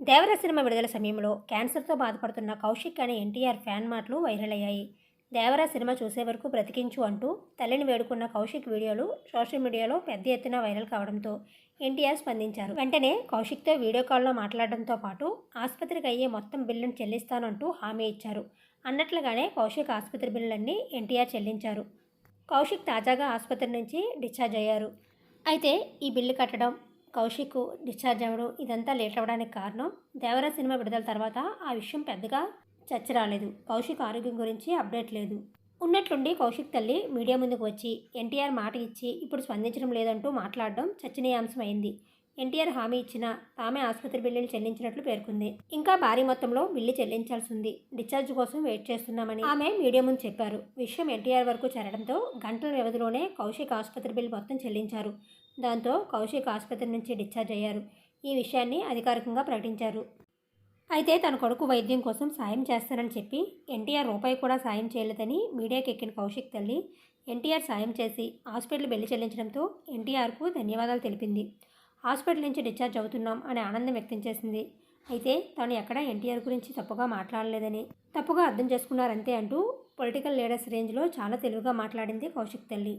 దేవర cinema విడుదల సమయంలో క్యాన్సర్తో బాధపడుతున్న కౌశిక్ అనే ఎన్టీఆర్ ఫ్యాన్ మాటలు వైరల్ అయ్యాయి దేవర సినిమా చూసే వరకు బ్రతికించు అంటూ తల్లిని వేడుకున్న కౌశిక్ వీడియోలు సోషల్ మీడియాలో పెద్ద ఎత్తున వైరల్ కావడంతో ఎన్టీఆర్ స్పందించారు. వెంటనే కౌశిక్తో వీడియో కాల్లో మాట్లాడడంతో పాటు ఆసుపత్రికి అయ్యే మొత్తం బిల్లును చెల్లిస్తానంటూ హామీ ఇచ్చారు. అన్నట్లుగానే కౌశిక్ ఆసుపత్రి బిల్లులన్నీ ఎన్టీఆర్ చెల్లించారు. కౌశిక్ తాజాగా ఆసుపత్రి నుంచి డిశ్చార్జ్ అయ్యారు. అయితే ఈ బిల్లు కట్టడం కౌశిక్ డిశ్చార్జ్ అవ్వడం ఇదంతా లేట్ అవ్వడానికి కారణం దేవరా సినిమా విడుదల తర్వాత ఆ విషయం పెద్దగా చర్చ రాలేదు. కౌశిక్ ఆరోగ్యం గురించి అప్డేట్ లేదు. ఉన్నట్లుండి కౌశిక్ తల్లి మీడియా ముందుకు వచ్చి ఎన్టీఆర్ మాట ఇచ్చి ఇప్పుడు స్పందించడం లేదంటూ మాట్లాడడం చర్చనీయాంశమైంది. ఎన్టీఆర్ హామీ ఇచ్చిన తామే ఆసుపత్రి బిల్లులు చెల్లించినట్లు పేర్కొంది. ఇంకా భారీ మొత్తంలో బిల్లు చెల్లించాల్సి ఉంది డిశ్చార్జ్ కోసం వెయిట్ చేస్తున్నామని ఆమె మీడియా ముందు చెప్పారు. విషయం ఎన్టీఆర్ వరకు చేరడంతో గంటల వ్యవధిలోనే కౌశిక్ ఆసుపత్రి బిల్లు మొత్తం చెల్లించారు. దాంతో కౌశిక్ ఆసుపత్రి నుంచి డిశ్చార్జ్ అయ్యారు. ఈ విషయాన్ని అధికారికంగా ప్రకటించారు. అయితే తన కొడుకు వైద్యం కోసం సాయం చేస్తానని చెప్పి ఎన్టీఆర్ రూపాయి కూడా సాయం చేయలేదని మీడియాకి ఎక్కిన కౌశిక్ తల్లి ఎన్టీఆర్ సాయం చేసి హాస్పిటల్ బిల్లు చెల్లించడంతో ఎన్టీఆర్కు ధన్యవాదాలు తెలిపింది. హాస్పిటల్ నుంచి డిశ్చార్జ్ అవుతున్నాం అని ఆనందం వ్యక్తం చేసింది. అయితే తాను ఎక్కడా ఎన్టీఆర్ గురించి తప్పుగా మాట్లాడలేదని తప్పుగా అర్థం చేసుకున్నారంతే అంటూ పొలిటికల్ లీడర్స్ రేంజ్లో చాలా తెలివిగా మాట్లాడింది కౌశిక్ తల్లి.